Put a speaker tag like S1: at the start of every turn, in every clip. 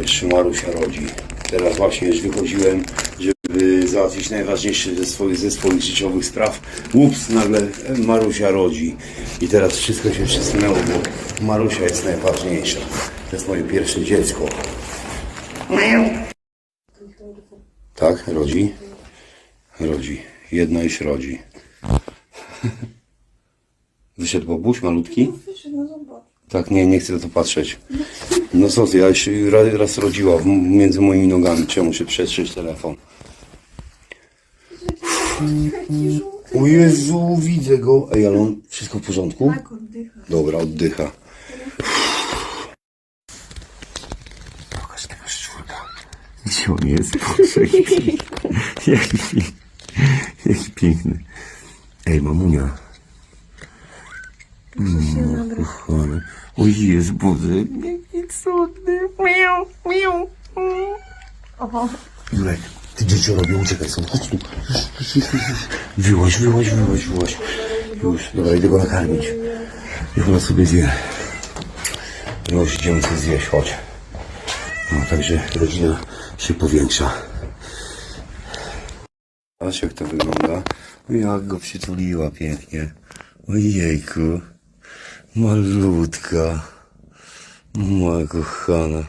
S1: jeszcze Marusia rodzi. Teraz właśnie już wychodziłem, żeby załatwić najważniejsze ze swoich, ze swoich życiowych spraw. Ups, nagle Marusia rodzi. I teraz wszystko się przesunęło, bo Marusia jest najważniejsza. To jest moje pierwsze dziecko. Tak, rodzi? Rodzi. Jedno już rodzi. Wyszedł Bobuś malutki?
S2: Wyszedł, no zobacz.
S1: Tak, nie, nie chcę na to patrzeć. No co ty, ja już raz, raz rodziła w, między moimi nogami. Czemu muszę przetrzeć telefon? O Jezu, widzę go. Ej, ale on wszystko w porządku?
S2: Tak oddycha.
S1: Dobra, oddycha. Pokaż tego szczurka. Gdzie on jest? Boże, jaki piękny. Jaki piękny. Jaki piękny. Ej, mamunia. Mm, kochany. O Jezu, Boże, cudny. Miau, miau.
S2: Oho.
S1: Jurek, ty dzieci robią, uciekaj stąd, chodź tu. Już, już, już, już, już. Wyłaź, wyłaź, wyłaź, wyłaź. Już, dobra, idę go nakarmić. Niech ona sobie zje. Już idziemy coś zjeść, chodź. No, także rodzina się powiększa. Patrz jak to wygląda. Jak go przytuliła pięknie. Ojejku. Malutka. Moja kochana.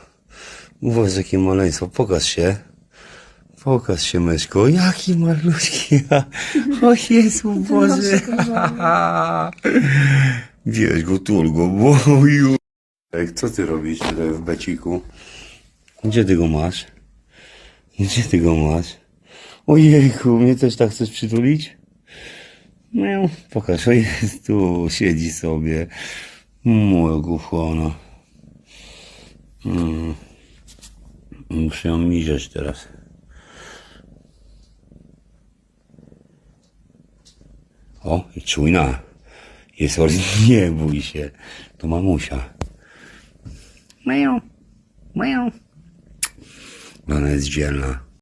S1: Uważ jakie maleństwo. Pokaż się. Pokaż się, myszko. Jaki malutki. O Jezu Boże. Bierz go, tul go. Boju. Co ty robisz tutaj w beciku? Gdzie ty go masz? Gdzie ty go masz? Ojejku, mnie też tak chcesz przytulić? No, pokaż, o jest tu, siedzi sobie. Moja kochana. Mm. Muszę ją miziać teraz. O, i czujna. Jest or... Nie bój się. To mamusia. Miau. Miau. Ona jest dzielna.